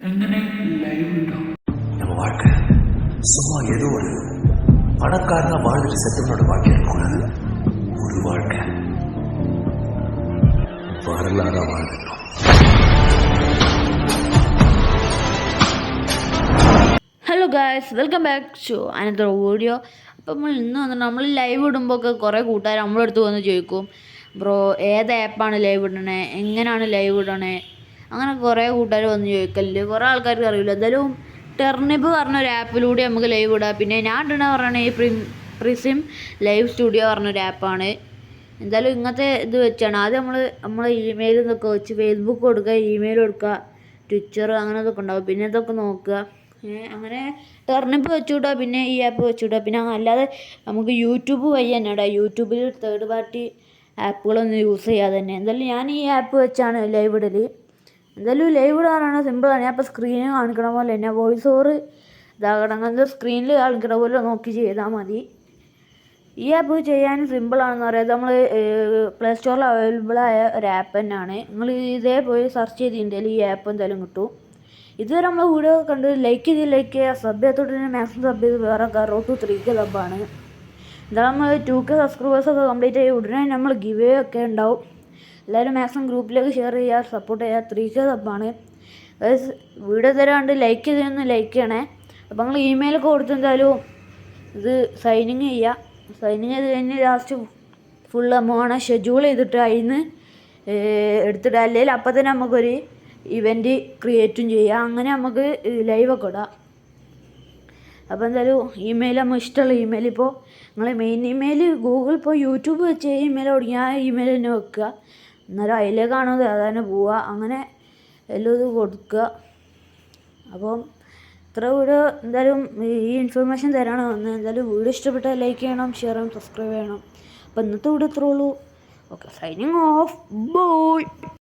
എങ്ങനെ ലൈവ് ഇടാം நம்ம வாழ்க்கை சும்மா ஏதோ ஒரு பணக்காரனா வாழ்ந்துட்டு செத்தவனோட வாழ்க்கை இருக்கக்கூடாது ஒரு வாழ்க்கை வரலாறா வாழ்ந்துட்டோம் hello guys welcome back to another video അപ്പോൾ നമ്മൾ ഇന്ന് വന്നിട്ട് നമ്മൾ ലൈവ് ഇടുമ്പോൾ ഒക്കെ കുറേ കൂട്ടുകാർ നമ്മളെ അടുത്ത് വന്ന് ചോദിക്കും ബ്രോ ഏത് ആപ്പാണ് ലൈവ് ഇടണേ എങ്ങനെയാണ് ലൈവ് ഇടണേ അങ്ങനെ കുറേ കൂട്ടുകാർ വന്ന് ചോദിക്കലുണ്ട് കുറേ ആൾക്കാർക്ക് അറിയില്ല. എന്തായാലും ടെർണിബ് പറഞ്ഞ ഒരു ആപ്പിലൂടെ നമുക്ക് ലൈവ് ഇടാം. പിന്നെ ഞാൻ ഇടണ പറഞ്ഞ ഈ പ്രി പ്രിസിം ലൈവ് സ്റ്റുഡിയോ പറഞ്ഞൊരു ആപ്പാണ് എന്തായാലും ഇങ്ങനത്തെ ഇത് വെച്ചാണ്. ആദ്യം നമ്മൾ നമ്മളെ ഇമെയിൽ ഇതൊക്കെ വെച്ച് ഫേസ്ബുക്ക് കൊടുക്കുക ഇമെയിൽ കൊടുക്കുക ട്വിറ്റർ അങ്ങനെ ഇതൊക്കെ ഉണ്ടാവും. പിന്നെ ഇതൊക്കെ നോക്കുക. അങ്ങനെ ടെർണിപ്പ് വെച്ചുവിടുക പിന്നെ ഈ ആപ്പ് വെച്ചുവിടുക പിന്നെ അല്ലാതെ നമുക്ക് യൂട്യൂബ് വഴി തന്നെ ഇടാം. യൂട്യൂബിൽ തേർഡ് പാർട്ടി ആപ്പുകളൊന്നും യൂസ് ചെയ്യാതെ തന്നെ. എന്തായാലും ഞാൻ ഈ ആപ്പ് വെച്ചാണ് ലൈവ് ഇടൽ എന്തായാലും ലൈവ് ഇടാനാണ് സിമ്പിളാണ് ഞാൻ ഇപ്പോൾ സ്ക്രീനിൽ കാണിക്കണ പോലെ തന്നെ വോയിസ് ഓവർ ഇതാകണം. അങ്ങനത്തെ സ്ക്രീനിൽ കാണിക്കണ പോലെ നോക്കി ചെയ്താൽ മതി. ഈ ആപ്പ് ചെയ്യാൻ സിമ്പിളാണെന്ന് പറയാം. നമ്മൾ പ്ലേ സ്റ്റോറിൽ അവൈലബിൾ ആയ ഒരു ആപ്പ് തന്നെയാണ്. നിങ്ങൾ ഇതേ പോയി സെർച്ച് ചെയ്തിട്ടുണ്ടെങ്കിൽ ഈ ആപ്പ് എന്തായാലും കിട്ടും. ഇതുവരെ നമ്മൾ വീഡിയോ കണ്ട് ലൈക്ക് ചെയ്ത് ലൈക്ക് ചെയ്യുക സബ് ചെയ്തോട്ട് തന്നെ മാക്സിമം സബ് ചെയ്ത് വേറെ റോ ടു ത്രീ കെ സബ്ബാണ് എന്താ നമ്മൾ ടു കെ സബ്സ്ക്രൈബേഴ്സ് ഒക്കെ കംപ്ലീറ്റ് ആയി ഉടനെ നമ്മൾ ഗിവ് ഒക്കെ ഉണ്ടാവും. എല്ലാവരും മാക്സിമം ഗ്രൂപ്പിലേക്ക് ഷെയർ ചെയ്യുക സപ്പോർട്ട് ചെയ്യുക ത്രീ കെ സബ്ബാണ് വീഡിയോ തരാണ്ട് ലൈക്ക് ചെയ്തൊന്ന് ലൈക്ക് ചെയ്യണേ. അപ്പോൾ നിങ്ങൾ ഇമെയിൽ കൊടുത്ത് എന്തായാലും ഇത് സൈനിങ് ചെയ്യുക സൈനിങ് ചെയ്ത് കഴിഞ്ഞ് ലാസ്റ്റ് ഫുൾ എമൗണ്ട് ഷെഡ്യൂൾ ചെയ്തിട്ട് അതിൽ നിന്ന് എടുത്തിട്ട് അല്ലെങ്കിൽ അപ്പം തന്നെ നമുക്കൊരു ഇവന്റ് ക്രിയേറ്റും ചെയ്യാം. അങ്ങനെ നമുക്ക് ലൈവൊക്കെ ഇടാം. അപ്പോൾ എന്തായാലും ഇമെയിൽ നമ്മൾ ഇഷ്ടമുള്ള ഇമെയിൽ ഇപ്പോൾ നിങ്ങൾ മെയിൻ ഇമെയിൽ ഗൂഗിൾ ഇപ്പോൾ യൂട്യൂബ് വെച്ച് ഇമെയിൽ തുടങ്ങി ആ ഇമെയിൽ തന്നെ വെക്കുക. എന്നാലും അതിലേ കാണുന്നത് അതന്നെ പോവുക. അങ്ങനെ എല്ലാം ഇത് കൊടുക്കുക. അപ്പം ഇത്ര വീഡിയോ എന്തായാലും ഈ ഇൻഫർമേഷൻ തരാണ്. വന്നത് എന്തായാലും വീഡിയോ ഇഷ്ടപ്പെട്ട ലൈക്ക് ചെയ്യണം ഷെയർ ചെയ്യണം സബ്സ്ക്രൈബ് ചെയ്യണം. അപ്പോൾ ഇന്നത്തെ വീഡിയോ ഇത്രേ ഉള്ളൂ. Okay signing off boy